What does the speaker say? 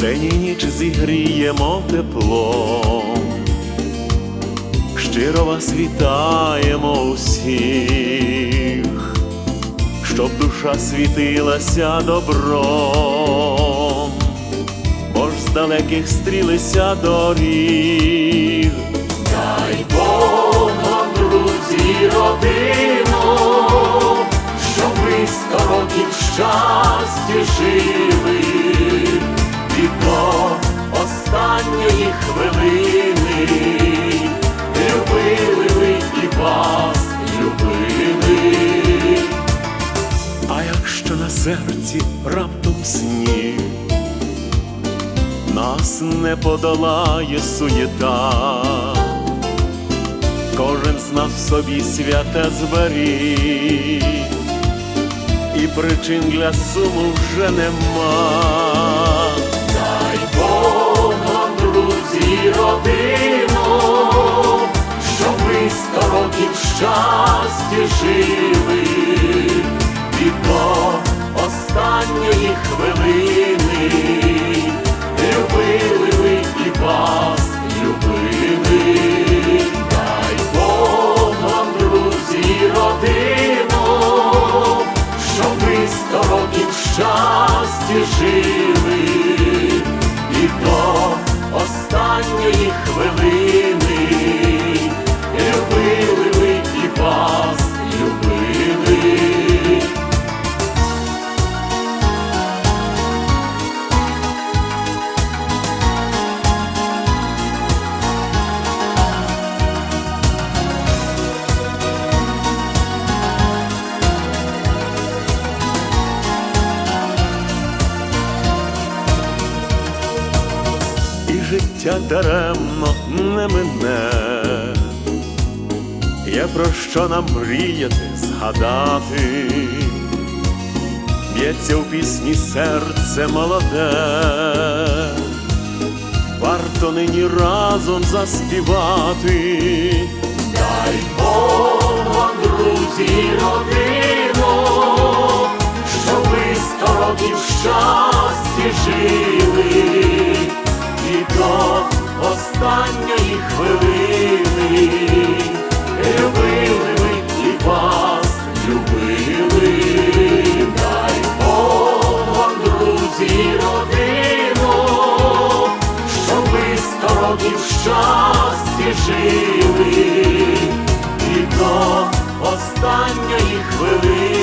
День і ніч зігріємо теплом, щиро вас вітаємо усіх, щоб душа світилася добром, бо ж з далеких стрілися доріг. Дай Бог друзі, родину, щоб сто років щасті жили, хвилини любили ви і вас любили. А якщо на серці раптом сніг, нас не подолає суєта, кожен з нас в собі святе зберіг, і причин для суму вже нема. Років щасті жили, і до останньої хвилини любили ви і вас любили. Дай Бог друзі, родину, щоб ви сто років щасті жили, і до останньої хвилини життя даремно не мине. Є про що нам мріяти, згадати, б'ється у пісні серце молоде, варто нині разом заспівати. Дай Бог вам, друзі, родину, щоб ви сто років щасті жили останньої хвилини. Любили ви і вас любили, дай Бог вам, друзі, родину, щоб ви сто років щасті жили, і до останньої хвилини